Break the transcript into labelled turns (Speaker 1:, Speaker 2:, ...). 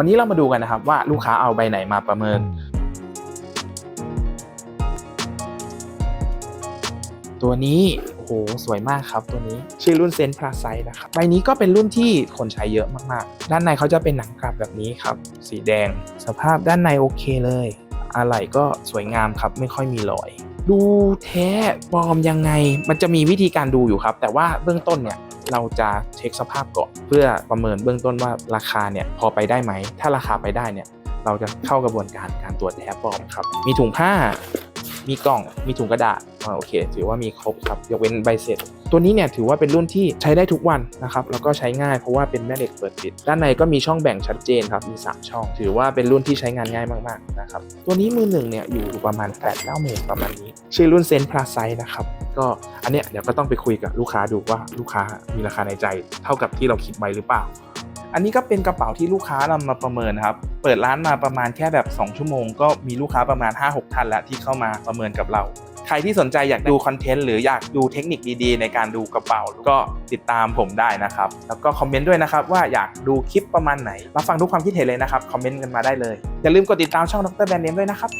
Speaker 1: วันนี้เรามาดูกันนะครับว่าลูกค้าเอาใบไหนมาประเมิน ตัวนี้โอ้โหสวยมากครับตัวนี้ชื่อรุ่นเซนพลาไซนะครับใบนี้ก็เป็นรุ่นที่คนใช้เยอะมากๆ ด้านในเขาจะเป็นหนังกลับแบบนี้ครับ สีแดง สภาพด้านในโอเคเลยอะไหล่ก็สวยงามครับไม่ค่อยมีรอย ดูแท้ปลอมยังไง มันจะมีวิธีการดูอยู่ครับ แต่ว่าเบื้องต้นเนี่ย เราจะเช็คสภาพก่อนเพื่อประเมินเบื้องต้นว่าราคาเนี่ยพอไปได้ไหม ถ้าราคาไปได้เนี่ยเราจะเข้ากระบวนการการตรวจแท้ปลอมครับ มีถุงผ้า มีกล่อง มีถุงกระดาษ อ่าโอเค ถือว่ามีครบครับ ยกเว้นใบเสร็จ ตัวนี้เนี่ยถือว่าเป็นรุ่นที่ใช้ได้ทุกวันนะครับ แล้วก็ใช้ง่ายเพราะว่าเป็นแม่เหล็กเปิดปิด ด้านในก็มีช่องแบ่งชัดเจนครับ มี 3 ช่อง ถือว่าเป็นรุ่นที่ใช้งานง่ายมากๆนะครับ ตัวนี้มือหนึ่งเนี่ยอยู่ประมาณ8ปดเก้าหมื่นประมาณนี้ ชื่อรุ่นเซนพลาไซนะครับ ก็อันเนี้ยเดี๋ยวก็ต้องไปคุยกับลูกค้าดูว่าลูกค้ามีราคาในใจ เท่ากับที่เราคิดไว้หรือเปล่าอันนี้ก็เป็นกระเป๋าที่ลูกค้านำมาประเมินครับ เปิดร้านมาประมาณแค่แบบ 2 ชั่วโมง ก็มีลูกค้าประมาณ 5-6 ท่านแล้วที่เข้ามาประเมินกับเรา ใครที่สนใจอยากดูคอนเทนต์หรืออยากดูเทคนิคดีๆ ในการดูกระเป๋าก็ติดตามผมได้นะครับ แล้วก็คอมเมนต์ด้วยนะครับว่าอยากดูคลิปประมาณไหน มาฟังทุกความคิดเห็นเลยนะครับ คอมเมนต์กันมาได้เลย อย่าลืมกดติดตามช่องดรแบรนด์เนมด้วยนะครับ